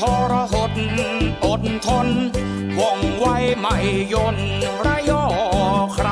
ทรหดอดทนว่องไวไม่ย่นระยอใคร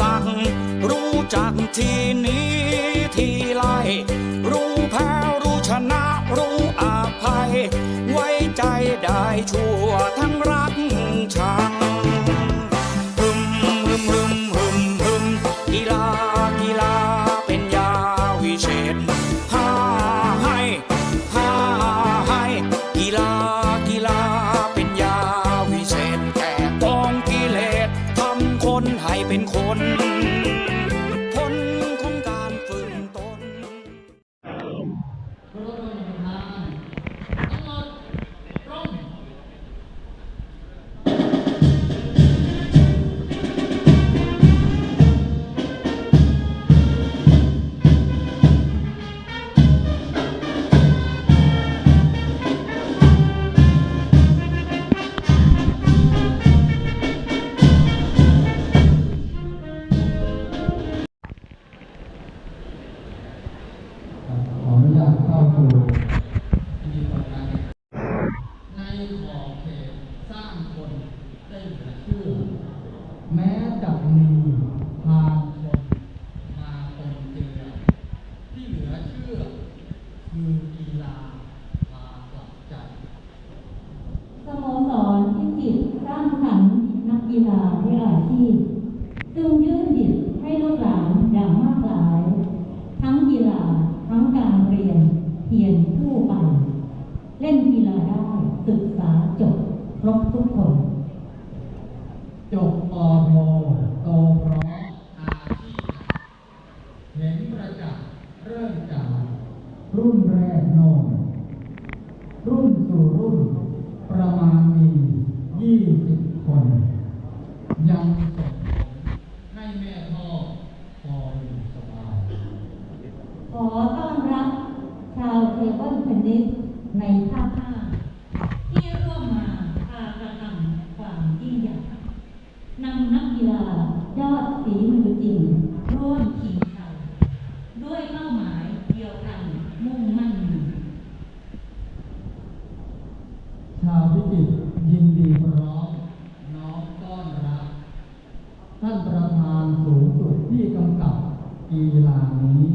สั่รู้จักที่นี้ที่ไลรู้แพ้รู้ชนะรู้อภัย ไว้ใจได้ชั่วทั้งรักชัง little มุ่งมั่น ชาวพิจิตรยินดีพร้อมน้องต้อนรับ ท่านประธานสูงสุดที่กำกับกีฬานี้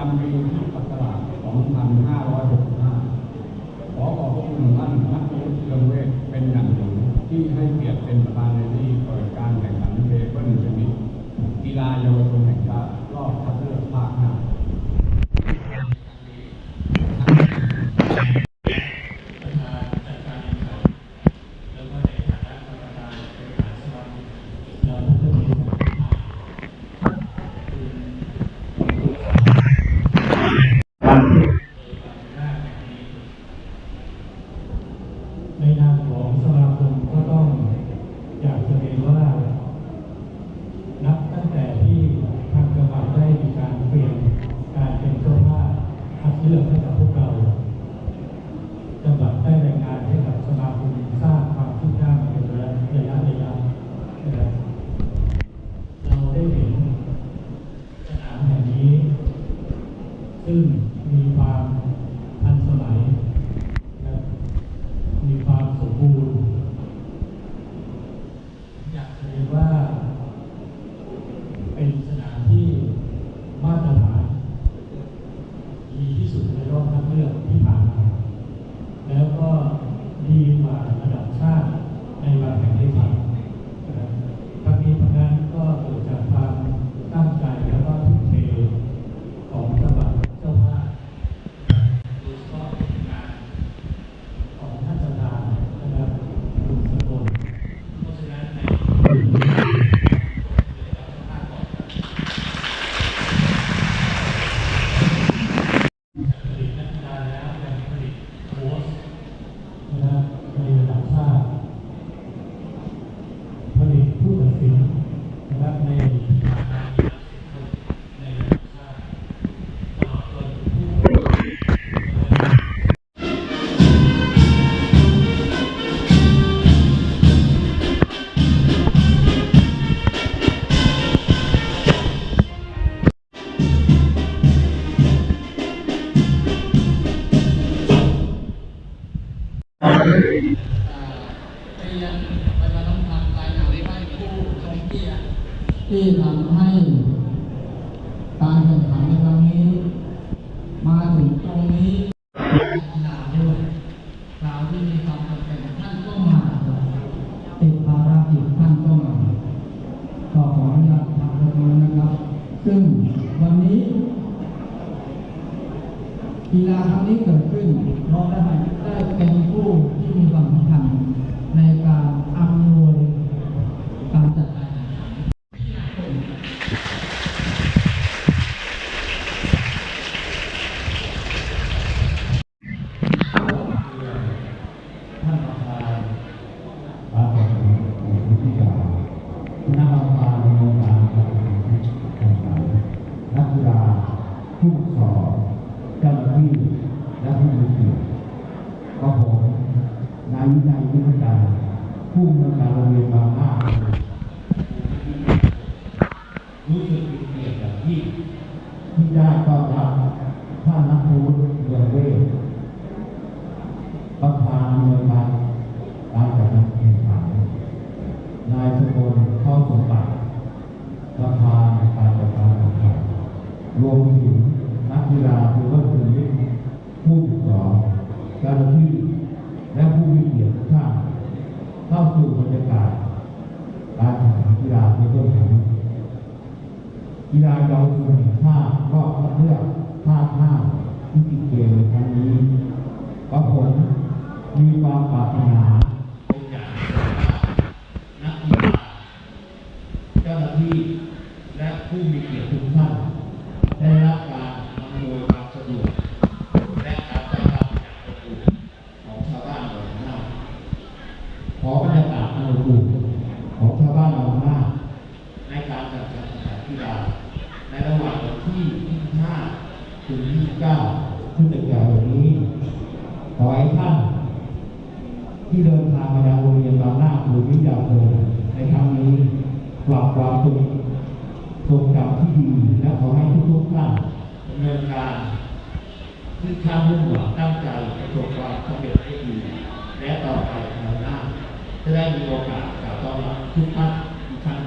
จำปีที่ปัสสาวะ2560 어, ที่ทำให้ โครงการที่ดีแล้วขอให้ทุกทุกท่านดำเนินการซึ่งข้ามมุ่งหวังตั้งใจประสบความสำเร็จให้ดีและต่อไปในหน้าจะได้มีโอกาสกล่าวต้อนรับทุกท่านทุกครั้น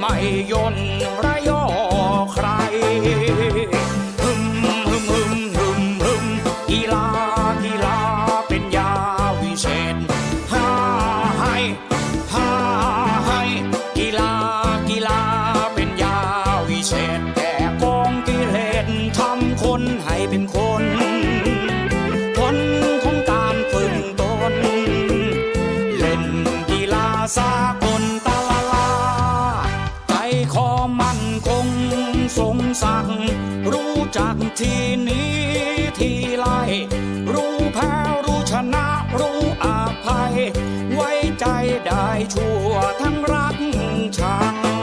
ไม่ย่นระยอใคร งสักงรู้จักที่นี้ที่ไรรู้แพ้รู้ชนะรู้อาภัย ไว้ใจได้ชั่วทั้งรักชัง